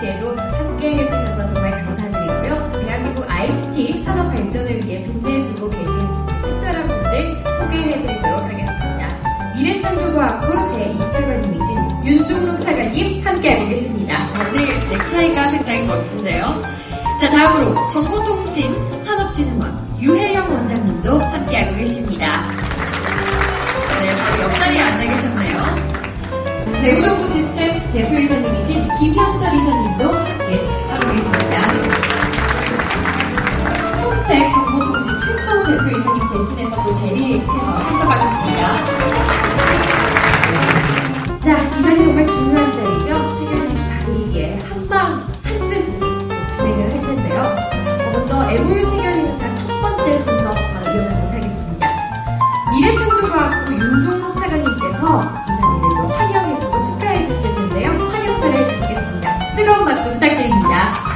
시에도 함께 해주셔서 정말 감사드리고요. 대한민국 ICT 산업 발전을 위해 빛내주고 계신 특별한 분들 소개해드리도록 하겠습니다. 미래창조과학부 제2차관님이신 윤종록 차관님 함께하고 계십니다. 오늘 넥타이가 상당히 멋진데요. 자 다음으로 정보통신 산업진흥원 유혜영 원장님도 함께하고 계십니다. 네, 바로 옆자리에 앉아 계셨네요. 대우정보 시스템 대표이사님이신 김현 홈택 정보통신 최철호 대표 이사님 대신해서 또 대리해서 참석하셨습니다. 자, 이 자리 정말 중요한 자리죠. 체결식 자리에 한방 한 뜻으로 진행을 할 텐데요. 어, 먼저 애물 체결 행사 첫 번째 순서 바로 이어가도록 하겠습니다. 미래창조과학부 윤종록 차관님께서 이 자리를 또 환영해주고 축하해 주실 텐데요. 환영사를 해주시겠습니다. 뜨거운 박수 부탁드립니다.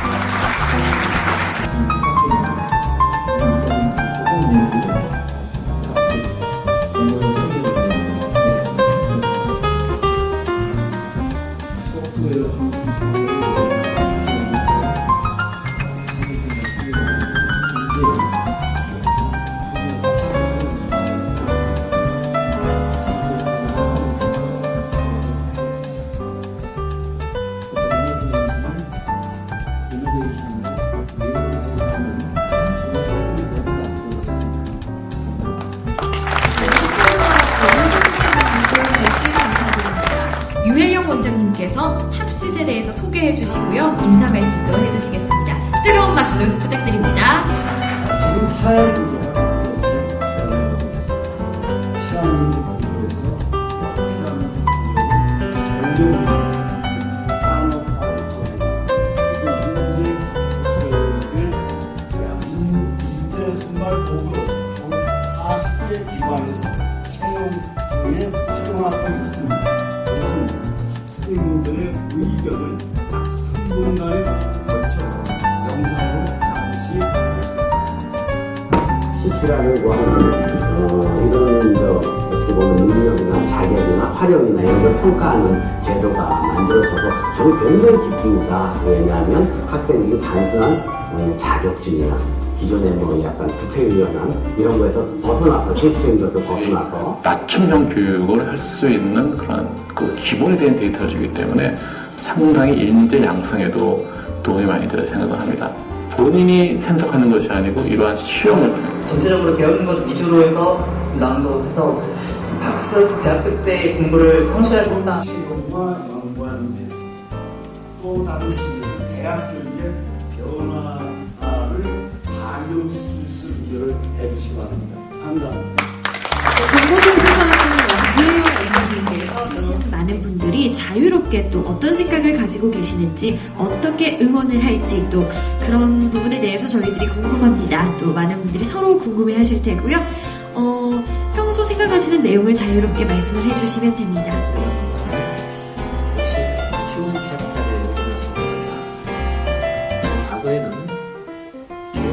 Música 유혜영 원장님께서 탑시에 대해서 소개해 주시고요. 인사 말씀도 해 주시겠습니다. 뜨거운 박수 부탁드립니다. 지금 선발 도구로 총 40개 기관에서 채용에 채용하고 있습니다. 학생분들의 의견을 딱 3분간에 거쳐서 영상으로 반드시 수치라는 거는 어, 이런 저 어떻게 보면 능력이나 자격이나 활용이나 이런 걸 평가하는 제도가 만들어져서 저는 굉장히 기쁩니다. 왜냐하면 학생들이 단순한 어, 자격증이나 기존의 뭐 약간 국회의원한 이런 거에서 벗어나서 필수적인 것을 벗어나서 맞춤형 교육을 할 수 있는 그런 그 기본이 된 데이터를 주기 때문에 상당히 인재 양성에도 도움이 많이 되라 생각을 합니다. 본인이 생각하는 것이 아니고 이러한 시험을 통해서 전체적으로 배우는 것 위주로 해서 것 같아서 학습 대학교 때 공부를 성실하게 했다. 시공과 연구하는 데서 또 다른 대학교 반영시킬 수 있기를 해주시기 바랍니다. 감사합니다. 원장님께서 또 많은 분들이 자유롭게 또 어떤 생각을 가지고 계시는지 어떻게 응원을 할지 또 그런 부분에 대해서 저희들이 궁금합니다. 또 많은 분들이 서로 궁금해 하실 테고요. 어, 평소 생각하시는 내용을 자유롭게 말씀을 해주시면 됩니다.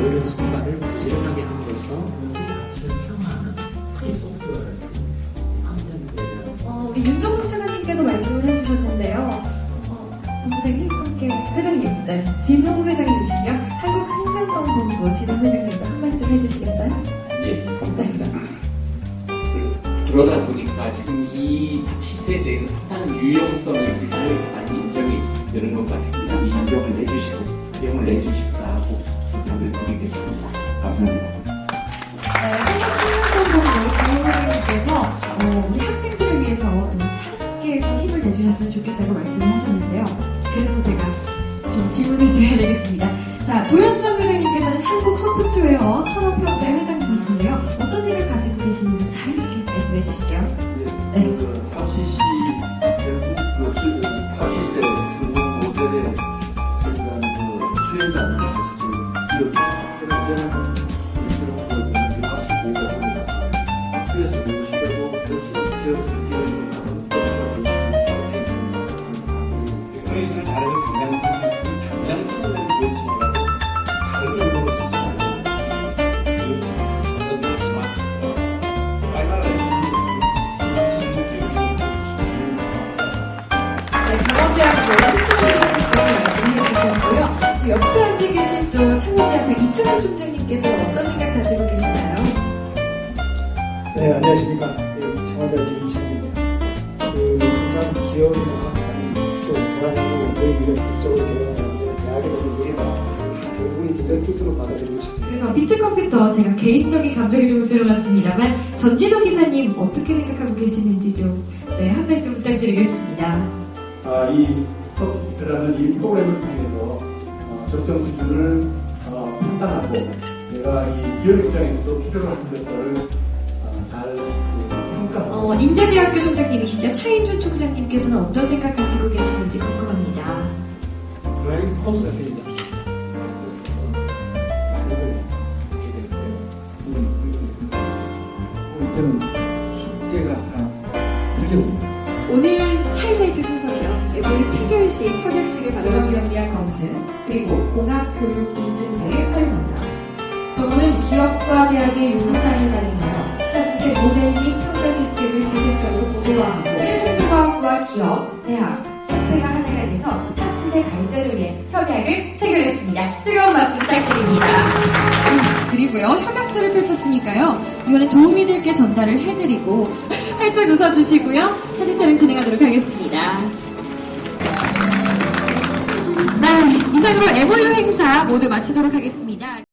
게으른 손발을 부지런하게 함으로써 그것을 가치를 평화하는 특히 소프트웨어를 컨텐츠에 대한 어, 우리 윤정국 차관님께서 말씀을 해주셨는데요. 어, 본부장님, 함께 회장님, 네, 진홍 회장님이시죠? 한국생산성본부 진홍 회장님도 한 말씀 해주시겠어요? 예, 감사합니다. 그, 그러다 보니까 지금 이 시대에 대해서 상당한 유용성이 우리 사회에서 많이 인정이 되는 것 같습니다. 이 인정을 내주시고, 좀 질문을 드려야 되겠습니다. 자, 도현정 회장님께서는 한국 소프트웨어 산업협회 회장님이신데요. 어떤 생각 가지고 계시는지 자유롭게 말씀해 주시죠. 네. 그 탑시시 결국 그 성공 그러니까 그 지금 이렇게 보니까 학교에서 싶고 하는 잘해서 창원대학교 실습총장님께서 말씀해 주셨고요. 지금 옆에 앉아 계신 또 창원대학교 이철현 총장님께서는 어떤 생각 가지고 계시나요? 네, 안녕하십니까. 네, 청와대학교 이창입니다. 그, 부산 기업이나 또 대학으로 저희 미래 국적으로 개발하는데 대학의 어떤 미래가 결국은 디렉 뜻으로 받아들이고 싶습니다. 그래서 비트컴퓨터 제가 개인적인 감정이 조금 들어갔습니다만 전진호 기사님 어떻게 생각하고 계시는지 좀 네, 한 말씀 부탁드리겠습니다. 아, 이 톱라는 이 프로그램을 통해서 어, 적정 수준을 어, 판단하고 내가 이 기업 입장에서도 필요로 하는 것들을 어, 잘 그, 평가하고 어, 인제대학교 총장님이시죠? 차인준 총장님께서는 어떤 생각 가지고 계시는지 궁금합니다. 드라이빙 코스가. 이제는 숙제가 하나 들렸습니다. 오늘 하이라이트 순서 죠. 에보유 체결식 협약식을 받아본 기업리학 검증 그리고 공학교육 인증대에 활용한다. 저는 기업과 대학의 반영하여 탑시세 모델 및 평가 시스템을 지속적으로 고도화하고 일진조과학과 기업, 대학, 협회가 하나가 돼서 탑시세 발전을 위해 협약을 체결했습니다. 뜨거운 박수 부탁드립니다. 음, 그리고요 협약서를 펼쳤으니까요 이번에 도움이 될 게 전달을 해드리고 활짝 웃어주시고요 사진 촬영 진행하도록 하겠습니다. 이상으로 에보유 행사 모두 마치도록 하겠습니다.